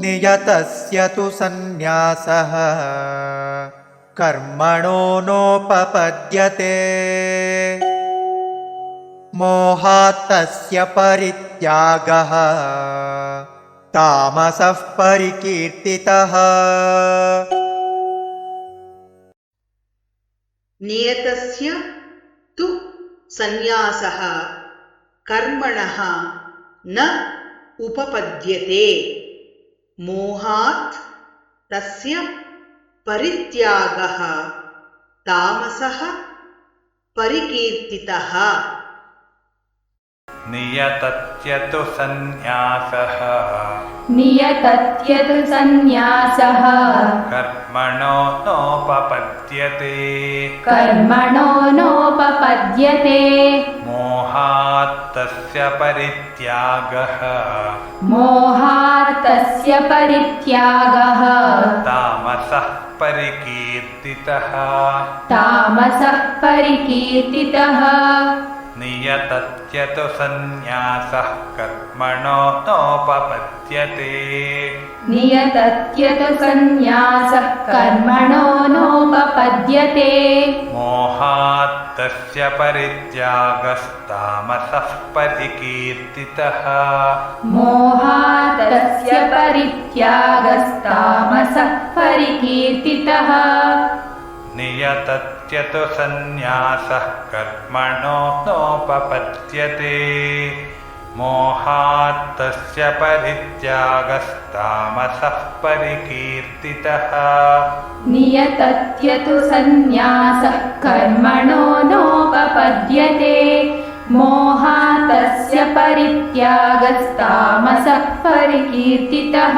नियतस्य तु सन्न्यासः। कर्मणो नोपपद्यते। मोहात्तस्य परित्यागः। तामसः परिकीर्तितः। नियतस्य तु सन्न्यासः। कर्मणः न उपपद्यते मोहात् तस्य परित्यागः तामसः परिकीर्तितः। नियतत्यतु सन्न्यासः। नियतत्यतु सन्न्यासः। कर्मणो नोपपद्यते। कर्मणो नोपपद्यते मोहात्तस्य परित्यागः। मोहार्तस्य परित्यागः। तामसः परिकीर्तितः। तामसः परिकीर्तितः नियतत्यतु सन्न्यासः कर्मणो नोपपद्यते। नियतत्यतु सन्न्यासः कर्मणो नोपपद्यते। मोहात्तस्य परित्यागस्तामसः परिकीर्तितः। मोहातस्य परित्यागस्तामसः परिकीर्तितः नियतत्यतु सन्न्यासः कर्मणो नोपपद्यते। मोहात्तस्य परित्यागस्तामसः परिकीर्तितः। नियतत्यतु सन्न्यासः कर्मणो नोपपद्यते। मोहातस्य परित्यागस्तामसः परिकीर्तितः